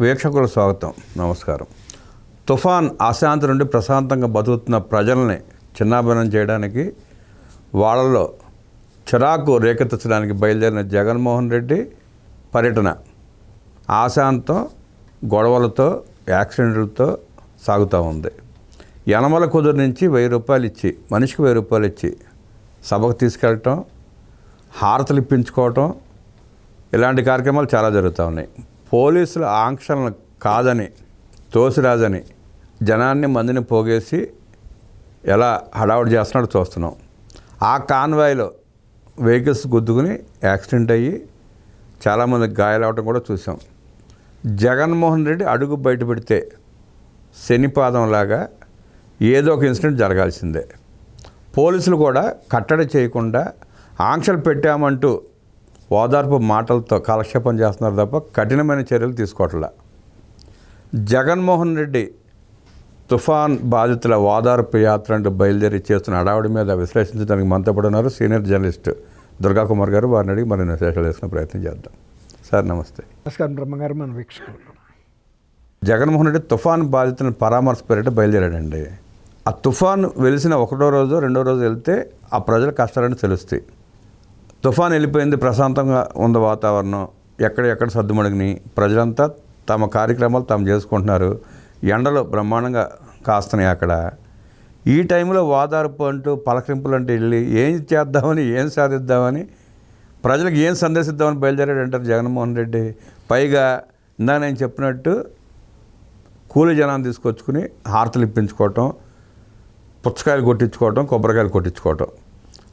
వీక్షకుల స్వాగతం. నమస్కారం. తుఫాన్ అశాంతి నుండి ప్రశాంతంగా బతుకుతున్న ప్రజల్ని చిన్నాభిన్నం చేయడానికి వాళ్ళలో చిరాకు రేకెత్తించడానికి బయలుదేరిన జగన్మోహన్ రెడ్డి పర్యటన. ఆశాంతం గొడవలతో యాక్సిడెంట్లతో సాగుతూ ఉంది. యనమల కుదురు నుంచి వెయ్యి రూపాయలు ఇచ్చి మనిషికి వెయ్యి రూపాయలు ఇచ్చి సభకు తీసుకెళ్ళటం హారతలు ఇప్పించుకోవటం ఇలాంటి కార్యక్రమాలు చాలా జరుగుతూ ఉన్నాయి. పోలీసుల ఆంక్షలను కాదని తోసిరాజని జనాన్ని మందిని పోగేసి ఎలా హడావుడి చేస్తున్నాడో చూస్తున్నాం. ఆ కాన్వాయ్లో వెహికల్స్ గుద్దుకుని యాక్సిడెంట్ అయ్యి చాలామంది గాయాలవటం కూడా చూసాం. జగన్మోహన్ రెడ్డి అడుగు బయట పెడితే శనిపాదంలాగా ఏదో ఒక ఇన్సిడెంట్ జరగాల్సిందే. పోలీసులు కూడా కట్టడి చేయకుండా ఆంక్షలు పెట్టామంటూ ఓదార్పు మాటలతో కాలక్షేపం చేస్తున్నారు తప్ప కఠినమైన చర్యలు తీసుకోవట్లా. జగన్మోహన్ రెడ్డి తుఫాన్ బాధితుల ఓదార్పు యాత్ర అంటూ బయలుదేరి చేస్తున్న హడావుడి మీద విశ్లేషించడానికి మనతో ఉన్నారు సీనియర్ జర్నలిస్ట్ దుర్గా కుమార్ గారు. వారిని అడిగి మరిన్ని విశేషాలు వేసుకునే ప్రయత్నం చేద్దాం. సార్ నమస్తే. నమస్కారం బ్రహ్మగారు మన వీక్షకులు. జగన్మోహన్ రెడ్డి తుఫాన్ బాధితులను పరామర్శ పేరిట బయలుదేరాడండి. ఆ తుఫాన్ వెలిసిన ఒకటో రోజు రెండో రోజు వెళ్తే ఆ ప్రజల కష్టాలని తెలుస్తాయి. తుఫాన్ వెళ్ళిపోయింది ప్రశాంతంగా ఉంది వాతావరణం. ఎక్కడ ఎక్కడ సర్దుమణిగిని ప్రజలంతా తమ కార్యక్రమాలు తాము చేసుకుంటున్నారు. ఎండలు బ్రహ్మాండంగా కాస్తున్నాయి అక్కడ. ఈ టైంలో వాదార్పు అంటూ పలకరింపులు అంటూ వెళ్ళి ఏం చేద్దామని ఏం సాధిద్దామని ప్రజలకు ఏం సందేశిద్దామని బయలుదేరాడు అంటారు జగన్మోహన్ రెడ్డి. పైగా ఇందా నేను చెప్పినట్టు కూలి జనాన్ని తీసుకొచ్చుకుని హారతలు ఇప్పించుకోవటం పుచ్చకాయలు కొట్టించుకోవటం కొబ్బరికాయలు కొట్టించుకోవటం.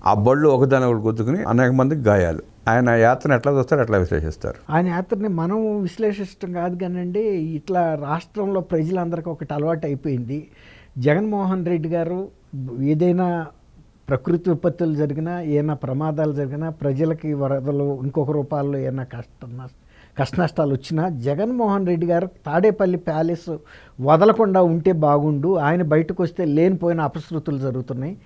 ఆ బళ్ళు ఒకదాని ఒకటి గుద్దుకుని అనేక మందికి గాయాలు. ఆయన యాత్రను ఎట్లా చూస్తారు ఎట్లా విశ్లేషిస్తారు. ఆయన యాత్రని మనం విశ్లేషించడం కాదు కానండి ఇట్లా రాష్ట్రంలో ప్రజలందరికీ ఒకటి అలవాటు అయిపోయింది. జగన్మోహన్ రెడ్డి గారు ఏదైనా ప్రకృతి విపత్తులు జరిగినా ఏమైనా ప్రమాదాలు జరిగినా ప్రజలకి వరదలు ఇంకొక రూపాల్లో ఏమైనా కష్ట కష్ట నష్టాలు వచ్చినా జగన్మోహన్ రెడ్డి గారు తాడేపల్లి ప్యాలెస్ వదలకుండా ఉంటే బాగుండు. ఆయన బయటకు వస్తే లేనిపోయిన అపశృతులు జరుగుతున్నాయి.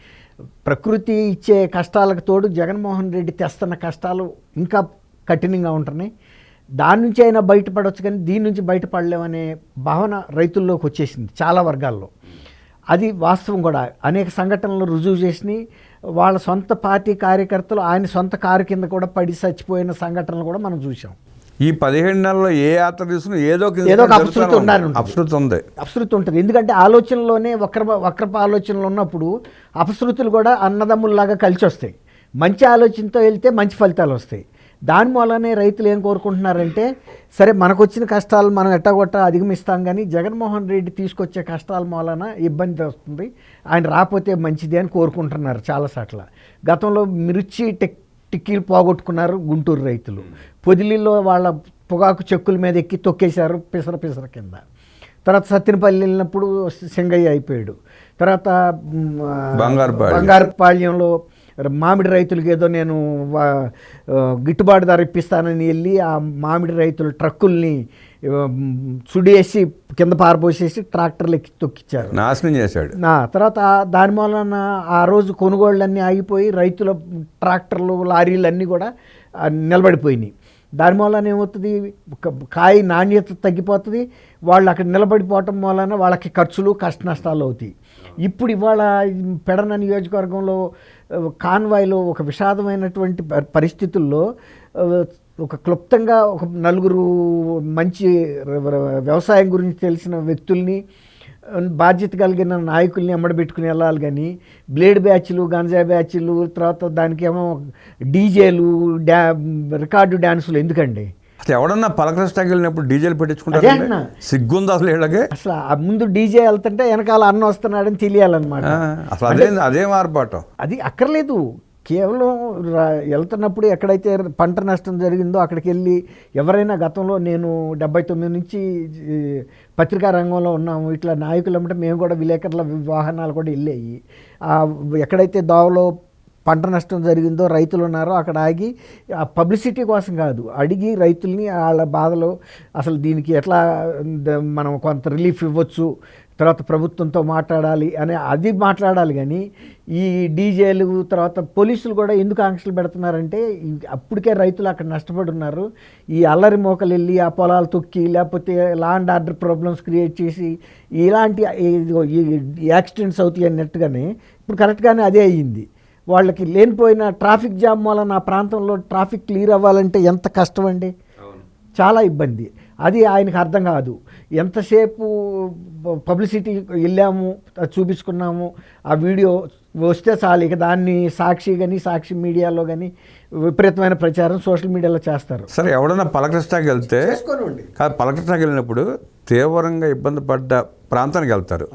ప్రకృతి ఇచ్చే కష్టాలకు తోడు జగన్మోహన్ రెడ్డి తెస్తున్న కష్టాలు ఇంకా కఠినంగా ఉంటున్నాయి. దాని నుంచి అయినా బయటపడవచ్చు కానీ దీని నుంచి బయటపడలేమనే భావన రైతుల్లోకి వచ్చేసింది చాలా వర్గాల్లో. అది వాస్తవం కూడా. అనేక సంఘటనలు రుజువు చేసినాయి. వాళ్ళ సొంత పార్టీ కార్యకర్తలు ఆయన సొంత కారు కింద కూడా పడి చచ్చిపోయిన సంఘటనలు కూడా మనం చూసాం ఈ పదిహేడు నెలల్లో ఏ యాత్ర తీసుకున్నా ఏదో ఏదో ఒక ఉంది. ఉండాలి ఉంటుంది. అపశృతి ఉంది. అపశృతి ఉంటుంది. ఎందుకంటే ఆలోచనలోనే వక్ర వక్రప ఆలోచనలు ఉన్నప్పుడు అపశృతులు కూడా అన్నదమ్ముల్లాగా కలిసి వస్తాయి. మంచి ఆలోచనతో వెళ్తే మంచి ఫలితాలు వస్తాయి. దాని మూలనే రైతులు ఏం కోరుకుంటున్నారంటే సరే మనకు వచ్చిన కష్టాలు మనం ఎట్టగొట్ట అధిగమిస్తాం కానీ జగన్మోహన్ రెడ్డి తీసుకొచ్చే కష్టాల మూలన ఇబ్బంది వస్తుంది. ఆయన రాకపోతే మంచిది అని కోరుకుంటున్నారు చాలా సార్లు గతంలో మిర్చి టెక్ టిక్కీలు పోగొట్టుకున్నారు గుంటూరు రైతులు. పొదిలిలో వాళ్ళ పొగాకు చెక్కుల మీద ఎక్కి తొక్కేశారు పిసర పిసర కింద. తర్వాత సత్తినపల్లి వెళ్ళినప్పుడు సింగయ్య అయిపోయాడు. తర్వాత. బంగారుపాళ్యంలో మామిడి రైతులకి ఏదో నేను గిట్టుబాటు ధర ఇప్పిస్తానని వెళ్ళి ఆ మామిడి రైతుల ట్రక్కుల్ని సుడేసి కింద పారబోసేసి ట్రాక్టర్లు ఎక్కి తొక్కిచ్చారు. నాశనం చేశాడు. తర్వాత దాని మూలన ఆ రోజు కొనుగోళ్ళన్నీ ఆగిపోయి రైతుల ట్రాక్టర్లు లారీలు అన్నీ కూడా నిలబడిపోయినాయి. దాని మూలన ఏమవుతుంది? కాయ నాణ్యత తగ్గిపోతుంది. వాళ్ళు అక్కడ నిలబడిపోవటం మూలన వాళ్ళకి ఖర్చులు కష్ట నష్టాలు అవుతాయి. ఇప్పుడు ఇవాళ పెడన నియోజకవర్గంలో కాన్వాయ్లో ఒక విషాదమైనటువంటి పరిస్థితుల్లో ఒక క్లుప్తంగా ఒక నలుగురు మంచి వ్యవసాయం గురించి తెలిసిన వ్యక్తుల్ని బాధ్యత కలిగిన నాయకుల్ని ఎమ్మడబెట్టుకుని వెళ్ళాలి కానీ బ్లేడ్ బ్యాచ్లు గంజా బ్యాచ్లు తర్వాత దానికేమో డీజేలు డ్యా రికార్డు డ్యాన్సులు ఎందుకండి? అసలు ఎవడన్నా పలకరిస్తాకి వెళ్ళినప్పుడు డీజేలు పెట్టించుకుంటారు. సిగ్గుంది అసలు వీళ్ళకి? అసలు ఆ ముందు డీజే వెళ్తుంటే వెనకాల అన్న వస్తున్నాడని తెలియాలన్నమాట. అసలు అదే అదే మార్పాటం అది అక్కర్లేదు. కేవలం వెళ్తున్నప్పుడు ఎక్కడైతే పంట నష్టం జరిగిందో అక్కడికి వెళ్ళి ఎవరైనా గతంలో నేను డెబ్బై తొమ్మిది నుంచి పత్రికా రంగంలో ఉన్నాము ఇట్లా నాయకులు అంటే మేము కూడా విలేకరుల వాహనాలు కూడా వెళ్ళాయి. ఎక్కడైతే దోవలో పంట నష్టం జరిగిందో రైతులు ఉన్నారో అక్కడ ఆగి ఆ పబ్లిసిటీ కోసం కాదు అడిగి రైతుల్ని వాళ్ళ బాధలు అసలు దీనికి ఎట్లా మనం కొంత రిలీఫ్ ఇవ్వచ్చు తర్వాత ప్రభుత్వంతో మాట్లాడాలి అనే అది మాట్లాడాలి కానీ ఈ డీజేలు తర్వాత పోలీసులు కూడా ఎందుకు ఆంక్షలు పెడుతున్నారంటే అప్పటికే రైతులు అక్కడ నష్టపడి ఉన్నారు. ఈ అల్లరి మోకలు వెళ్ళి ఆ పొలాలు తొక్కి లేకపోతే law and order problems create చేసి ఇలాంటి యాక్సిడెంట్స్ అవుతాయి అన్నట్టుగానే ఇప్పుడు కరెక్ట్గానే అదే అయ్యింది. వాళ్ళకి లేనిపోయిన ట్రాఫిక్ జామ్ వల్ల నా ప్రాంతంలో ట్రాఫిక్ క్లియర్ అవ్వాలంటే ఎంత కష్టం అండి? చాలా ఇబ్బంది. అది ఆయనకు అర్థం కాదు. ఎంతసేపు పబ్లిసిటీ వెళ్ళాము అది చూపించుకున్నాము ఆ వీడియో వస్తే చాలు. ఇక దాన్ని సాక్షి కానీ సాక్షి మీడియాలో కానీ విపరీతమైన ప్రచారం సోషల్ మీడియాలో చేస్తారు. సరే ఎవడన్నా పలకరిస్తాకి వెళ్తే. కాదు పలకరిస్తాకి వెళ్ళినప్పుడు తీవ్రంగా ఇబ్బంది పడ్డ ప్రాంతానికి వెళ్తారు.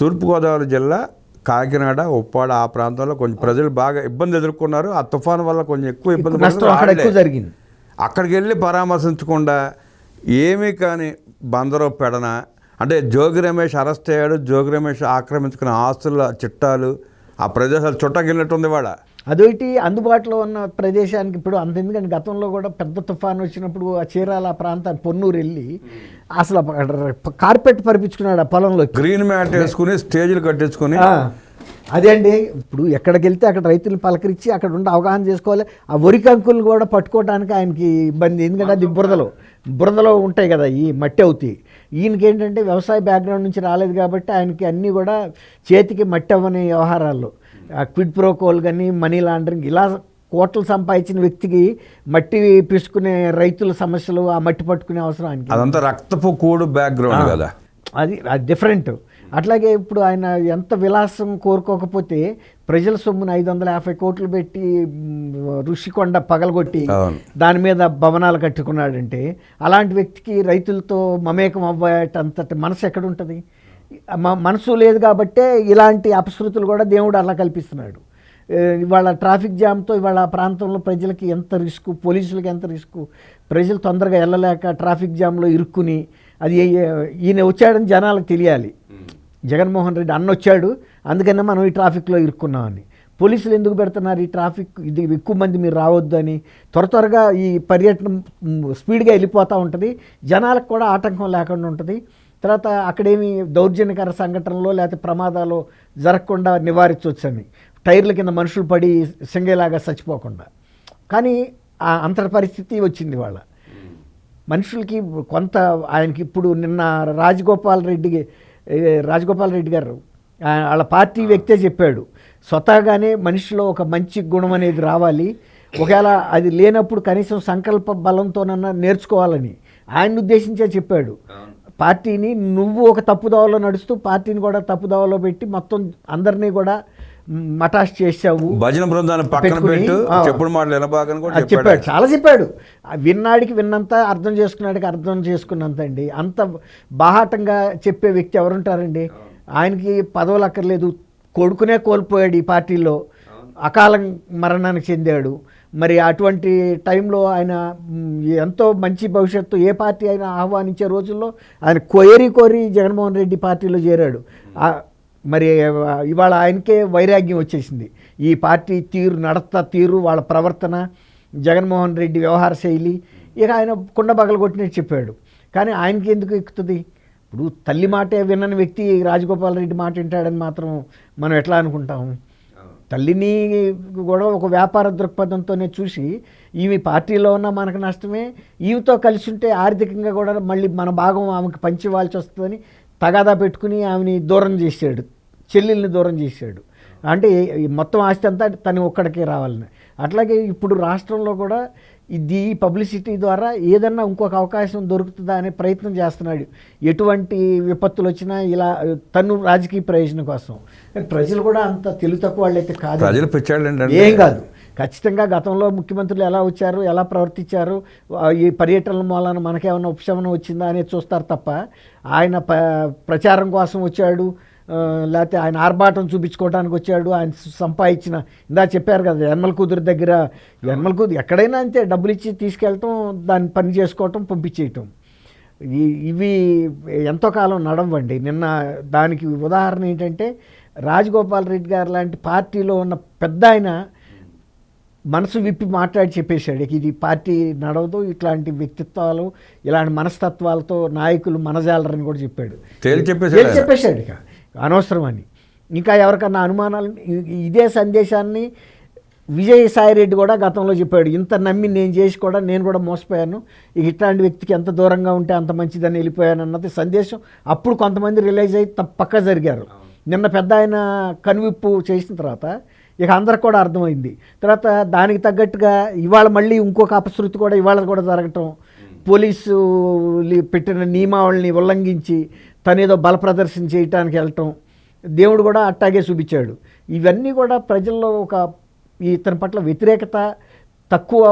తూర్పుగోదావరి జిల్లా కాకినాడ ఉప్పాడ ఆ ప్రాంతంలో కొంచెం ప్రజలు బాగా ఇబ్బంది ఎదుర్కొన్నారు. ఆ తుఫాను వల్ల కొంచెం ఎక్కువ ఇబ్బంది. జరిగింది. అక్కడికి వెళ్ళి పరామర్శించకుండా ఏమీ కానీ బందరో పెడన? అంటే జోగి రమేష్ అరెస్ట్ అయ్యాడు జోగి రమేష్ ఆక్రమించుకున్న ఆస్తుల చిట్టాలు ఆ ప్రదేశాలు చుట్టగిలినట్టుంది వాళ్ళ అదొకటి అందుబాటులో ఉన్న ప్రదేశానికి ఇప్పుడు అంత ఎందుకంటే గతంలో కూడా పెద్ద తుఫాను వచ్చినప్పుడు ఆ చీరాల ప్రాంతాన్ని పొన్నూరు వెళ్ళి అసలు కార్పెట్ పరిపించుకున్నాడు ఆ పొలంలో గ్రీన్ మ్యాట్ వేసుకుని స్టేజ్లు కట్టించుకుని అదే అండి ఇప్పుడు ఎక్కడికి వెళ్తే అక్కడ రైతులను పలకరించి అక్కడ ఉండి అవగాహన చేసుకోవాలి. ఆ వరి కంకులు కూడా పట్టుకోవడానికి ఆయనకి ఇబ్బంది ఎందుకంటే అది బురదలో బురదలో ఉంటాయి కదా ఈ మట్టి అవుతాయి. ఈయనకి ఏంటంటే వ్యవసాయ బ్యాక్గ్రౌండ్ నుంచి రాలేదు కాబట్టి ఆయనకి అన్నీ కూడా చేతికి మట్టి అవ్వని వ్యవహారాలు. ఆ క్విడ్ ప్రోకోల్ కానీ మనీ లాండరింగ్ ఇలా కోట్లు సంపాదించిన వ్యక్తికి మట్టి పిసుకునే రైతుల సమస్యలు ఆ మట్టి పట్టుకునే అవసరం ఆయనకి. అదంతా రక్తపు కూడు బ్యాక్గ్రౌండ్ కదా. అది అది డిఫరెంట్ అట్లాగే ఇప్పుడు ఆయన ఎంత విలాసం కోరుకోకపోతే ప్రజల సొమ్మును ఐదు వందల యాభై కోట్లు పెట్టి ఋషికొండ పగలగొట్టి. దాని మీద భవనాలు కట్టుకున్నాడంటే అలాంటి వ్యక్తికి రైతులతో మమేకం అవ్వేటంతటి మనసు ఎక్కడ ఉంటుంది మ- మనసు లేదు కాబట్టే ఇలాంటి అపశృతులు కూడా దేవుడు అలా కల్పిస్తున్నాడు. ఇవాళ ట్రాఫిక్ జామ్తో ఇవాళ ఆ ప్రాంతంలో ప్రజలకి ఎంత రిస్క్ పోలీసులకి ఎంత రిస్క్? ప్రజలు తొందరగా వెళ్ళలేక ట్రాఫిక్ జామ్లో ఇరుక్కుని అది ఈయన వచ్చాడని జనాలకు తెలియాలి. జగన్మోహన్ రెడ్డి అన్న వచ్చాడు అందుకనే మనం ఈ ట్రాఫిక్లో ఇరుక్కున్నామని. పోలీసులు ఎందుకు పెడుతున్నారు ఈ ట్రాఫిక్? ఇది ఎక్కువ మంది మీరు రావద్దు అని. త్వర త్వరగా ఈ పర్యటన స్పీడ్గా వెళ్ళిపోతూ ఉంటుంది. జనాలకు కూడా ఆటంకం లేకుండా ఉంటుంది. తర్వాత అక్కడేమి దౌర్జన్యకర సంఘటనలో లేకపోతే ప్రమాదాలు జరగకుండా నివారించవచ్చని. టైర్ల కింద మనుషులు పడి సింగేలాగా చచ్చిపోకుండా. కానీ ఆ అంతటి పరిస్థితి వచ్చింది వాళ్ళ మనుషులకి కొంత ఆయనకి ఇప్పుడు నిన్న రాజగోపాల్ రెడ్డి రాజగోపాల్ రెడ్డి గారు వాళ్ళ పార్టీ వ్యక్తే చెప్పాడు స్వతహాగానే మనిషిలో ఒక మంచి గుణం అనేది రావాలి. ఒకవేళ అది లేనప్పుడు కనీసం సంకల్ప బలంతోనన్నా నేర్చుకోవాలని. ఆయన ఉద్దేశించే చెప్పాడు. పార్టీని నువ్వు ఒక తప్పుదోవలో నడుస్తూ పార్టీని కూడా తప్పుదోవలో పెట్టి మొత్తం అందరినీ కూడా మటాష్ చేసావు భజన బృందాన్ని పక్కన పెట్టు. చెప్పుడు మాటలు వినబాకని కూడా చెప్పాడు. చాలా చెప్పాడు. విన్నాడికి విన్నంత అర్థం చేసుకున్నాడికి అర్థం చేసుకున్నంత అండి. అంత బాహాటంగా చెప్పే వ్యక్తి ఎవరుంటారండి? ఆయనకి పదవులు అక్కర్లేదు. కొడుకునే కోల్పోయాడు ఈ పార్టీలో. అకాల మరణానికి చెందాడు. మరి అటువంటి టైంలో ఆయన ఎంతో మంచి భవిష్యత్తు ఏ పార్టీ అయినా ఆహ్వానించే రోజుల్లో ఆయన కోరి కోరి జగన్మోహన్ రెడ్డి పార్టీలో చేరాడు. మరి ఇవాళ ఆయనకే వైరాగ్యం వచ్చేసింది. ఈ పార్టీ తీరు నడత తీరు వాళ్ళ ప్రవర్తన జగన్మోహన్ రెడ్డి వ్యవహార శైలి ఇక ఆయన కుండ బగలు కొట్టినట్టు చెప్పాడు. కానీ ఆయనకి ఎందుకు ఎక్కుతుంది? ఇప్పుడు తల్లి మాటే వినని వ్యక్తి రాజగోపాల్ రెడ్డి మాట వింటాడని మాత్రం మనం ఎట్లా అనుకుంటాము? తల్లిని కూడా ఒక వ్యాపార దృక్పథంతోనే చూసి ఈమె పార్టీలో ఉన్న మనకు నష్టమే ఈమెతో కలిసి ఉంటే ఆర్థికంగా కూడా మళ్ళీ మన భాగం ఆమెకి పంచివాల్సి వస్తుందని తగాదా పెట్టుకుని ఆమెని దూరం చేశాడు. చెల్లెల్ని దూరం చేశాడు. అంటే ఈ మొత్తం ఆస్తి అంతా తను ఒక్కడికే రావాలని. అట్లాగే ఇప్పుడు రాష్ట్రంలో కూడా ఇది పబ్లిసిటీ ద్వారా ఏదన్నా ఇంకొక అవకాశం దొరుకుతుందా అనే ప్రయత్నం చేస్తున్నాడు. ఎటువంటి విపత్తులు వచ్చినా ఇలా తను రాజకీయ ప్రయోజనం కోసం. ప్రజలు కూడా అంత తెలుగు తక్కువ వాళ్ళైతే కాదు. ప్రజలు ఏం కాదు. ఖచ్చితంగా గతంలో ముఖ్యమంత్రులు ఎలా వచ్చారు ఎలా ప్రవర్తించారు ఈ పర్యటనల మూలాన మనకేమైనా ఉపశమనం వచ్చిందా అనేది చూస్తారు తప్ప ఆయన ప్రచారం కోసం వచ్చాడు లేకపోతే ఆయన ఆర్భాటం చూపించుకోవడానికి వచ్చాడు ఆయన సంపాదించిన ఇందా చెప్పారు కదా యన్మల కూతురు దగ్గర యన్మల కూతురు ఎక్కడైనా అంతే డబ్బులు ఇచ్చి తీసుకెళ్ళటం దాన్ని పని చేసుకోవటం పంపించేయటం. ఇవి ఎంతో కాలం నడవండి. నిన్న దానికి ఉదాహరణ ఏంటంటే రాజగోపాల్ రెడ్డి గారు లాంటి పార్టీలో ఉన్న పెద్ద ఆయన మనసు విప్పి మాట్లాడి చెప్పేశాడు. ఇది పార్టీ నడవదు ఇట్లాంటి వ్యక్తిత్వాలు ఇలాంటి మనస్తత్వాలతో నాయకులు మనజాలరని కూడా చెప్పాడు. చెప్పేశాడు ఇక. అనవసరం అని ఇంకా ఎవరికన్నా అనుమానాలు ఇదే సందేశాన్ని విజయసాయిరెడ్డి కూడా గతంలో చెప్పాడు ఇంత నమ్మి నేను చేసి కూడా నేను కూడా మోసపోయాను. ఇక ఇట్లాంటి వ్యక్తికి ఎంత దూరంగా ఉంటే అంత మంచిదని వెళ్ళిపోయాను అన్నది సందేశం అప్పుడు కొంతమంది రిలైజ్ అయ్యి పక్క జరిగారు. నిన్న పెద్ద ఆయన కనువిప్పు చేసిన తర్వాత ఇక అందరికి కూడా అర్థమైంది. తర్వాత దానికి తగ్గట్టుగా ఇవాళ మళ్ళీ ఇంకొక అపశృతి కూడా ఇవాళ కూడా జరగటం పోలీసు పెట్టిన నియమావళిని ఉల్లంఘించి తనేదో బల ప్రదర్శన చేయటానికి వెళ్ళటం దేవుడు కూడా అట్టాగే చూపించాడు. ఇవన్నీ కూడా ప్రజల్లో ఒక ఇతని పట్ల వ్యతిరేకత తక్కువ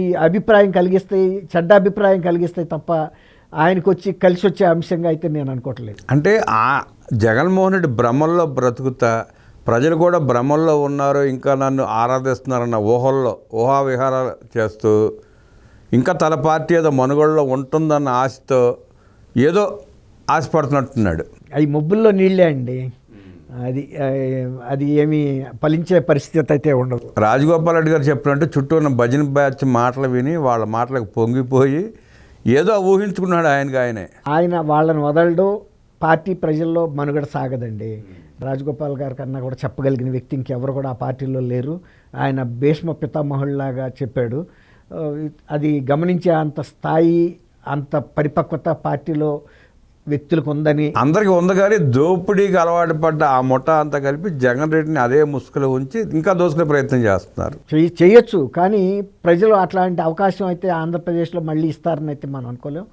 ఈ అభిప్రాయం కలిగిస్తాయి చెడ్డ అభిప్రాయం కలిగిస్తాయి తప్ప ఆయనకు వచ్చి కలిసి వచ్చే అంశంగా అయితే నేను అనుకోవట్లేదు. అంటే ఆ జగన్మోహన్ రెడ్డి భ్రమల్లో బ్రతుకుతా ప్రజలు కూడా భ్రమల్లో ఉన్నారు ఇంకా నన్ను ఆరాధిస్తున్నారన్న ఊహల్లో ఊహా విహారాలు చేస్తూ ఇంకా తన పార్టీ ఏదో మనుగడలో ఉంటుందన్న ఆశతో ఏదో ఆశపడుతున్నట్టున్నాడు. అవి మబ్బుల్లో నీళ్ళే అండి. అది అది ఏమీ ఫలించే పరిస్థితి అయితే ఉండదు. రాజగోపాల్ రెడ్డి గారు చెప్పినట్టు చుట్టూ ఉన్న భజన బ్యాచ్ మాటలు విని వాళ్ళ మాటలకు పొంగిపోయి ఏదో ఊహించుకున్నాడు ఆయనకి ఆయనే. ఆయన వాళ్ళని వదలడు. పార్టీ ప్రజల్లో మనుగడ సాగదండి. రాజగోపాల్ గారి కన్నా కూడా చెప్పగలిగిన వ్యక్తి ఇంకెవరు కూడా ఆ పార్టీలో లేరు. ఆయన భీష్మ పితామహుల్లాగా చెప్పాడు. అది గమనించే అంత స్థాయి అంత పరిపక్వత పార్టీలో వ్యక్తులకు ఉందని. అందరికీ ఉంది కానీ దోపిడీకి అలవాటు పడ్డ ఆ ముఠా అంతా కలిపి జగన్ రెడ్డిని అదే ముసుగులో ఉంచి ఇంకా దోసుకునే ప్రయత్నం చేస్తున్నారు. చేయొచ్చు కానీ ప్రజలు అట్లాంటి అవకాశం అయితే ఆంధ్రప్రదేశ్లో మళ్ళీ ఇస్తారని అయితే మనం అనుకోలేం.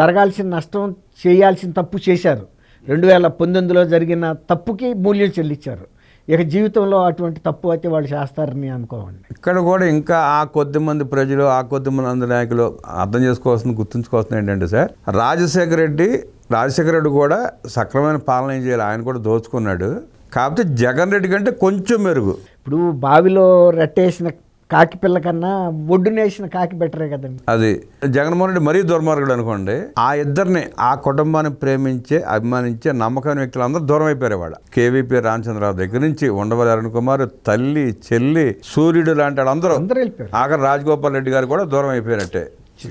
జరగాల్సిన నష్టం చేయాల్సిన తప్పు చేశారు. రెండు వేల పంతొమ్మిదిలో జరిగిన తప్పుకి మూల్యం చెల్లించారు. ఇక జీవితంలో అటువంటి తప్పు అయితే వాళ్ళు చేస్తారని అనుకోమండి. ఇక్కడ కూడా ఇంకా ఆ కొద్ది మంది ప్రజలు ఆ కొద్ది మంది నాయకులు అర్థం చేసుకోవాల్సింది గుర్తుంచుకోవాల్సింది ఏంటంటే సార్ రాజశేఖర రెడ్డి రాజశేఖర రెడ్డి కూడా సక్రమైన పాలన ఏం చేయాలి? ఆయన కూడా దోచుకున్నాడు. కాకపోతే జగన్ రెడ్డి కంటే కొంచెం మెరుగు. ఇప్పుడు బావిలో రెట్టేసిన కాకి పిల్ల కన్నా ఒడ్డునేసిన కాకి బెటరే కదండి. అది జగన్మోహన్ రెడ్డి మరీ దుర్మార్గుడు అనుకోండి ఆ ఇద్దరిని ఆ కుటుంబాన్ని ప్రేమించే అభిమానించే నమ్మకమైన వ్యక్తులు అందరూ దూరం అయిపోయారు వాడు కేవీపీ రామచంద్రరావు దగ్గర నుంచి ఉండవల్లి అరుణ్ కుమార్ తల్లి చెల్లి సూర్యుడు లాంటి వాళ్ళందరూ అందరూ వెళ్ళిపోయారు. ఆఖరి రాజగోపాల్ రెడ్డి గారు కూడా దూరం అయిపోయినట్టే.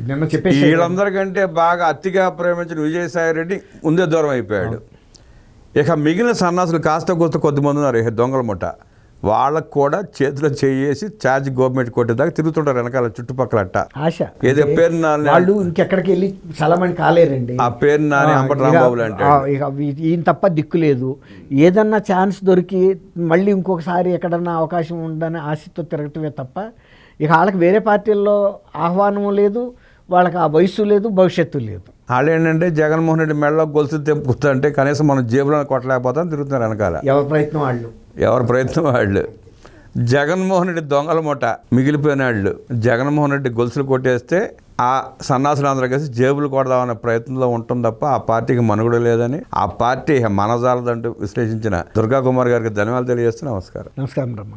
నిన్న చెప్పేసి వీళ్ళందరికంటే బాగా అతిగా ప్రేమించిన విజయసాయి రెడ్డి ముందే దూరం అయిపోయాడు. ఇక మిగిలిన సన్నాసులు కాస్త కూస్త కొద్దిమంది ఉన్నారు ఇక దొంగల ముఠ. వాళ్ళకు కూడా చేతిలో చేసి ఛార్జ్ గవర్నమెంట్ కొట్టేదాకా తిరుగుతుంటారు వెనకాల చుట్టుపక్కల అట్ట ఆశ. ఏదో పేరు వాళ్ళు ఇంకెక్కడికి వెళ్ళి చలమని కాలేరండి. ఆ పేరు నాని అంబటి రాంబాబులు అంటే ఈయన తప్ప దిక్కు లేదు. ఏదన్నా ఛాన్స్ దొరికి మళ్ళీ ఇంకొకసారి ఎక్కడన్నా అవకాశం ఉందని ఆశతో తిరగటమే తప్ప ఇక వాళ్ళకి వేరే పార్టీల్లో ఆహ్వానం లేదు వాళ్ళకి ఆ వయసు లేదు భవిష్యత్తు లేదు. వాళ్ళు ఏంటంటే జగన్మోహన్ రెడ్డి మెడలో గొలుసు తెంపుకుంటే కనీసం మనం జేబులో కొట్టలేకపోతాం తిరుగుతున్నారు వెనకాల. ఎవరి ప్రయత్నం వాళ్ళు? ఎవరి ప్రయత్నం వాళ్ళు. జగన్మోహన్ రెడ్డి దొంగల మూట మిగిలిపోయిన వాళ్ళు. జగన్మోహన్ రెడ్డి గొలుసులు కొట్టేస్తే ఆ సన్నాసులు అందరూ కలిసి జేబులు కొడదామనే ప్రయత్నంలో ఉంటుంది తప్ప ఆ పార్టీకి మనుగడ లేదని ఆ పార్టీ మనజాలదంటూ విశ్లేషించిన దుర్గా కుమార్ గారికి ధన్యవాదాలు తెలియజేస్తూ నమస్కారం. నమస్కారం బ్రహ్మ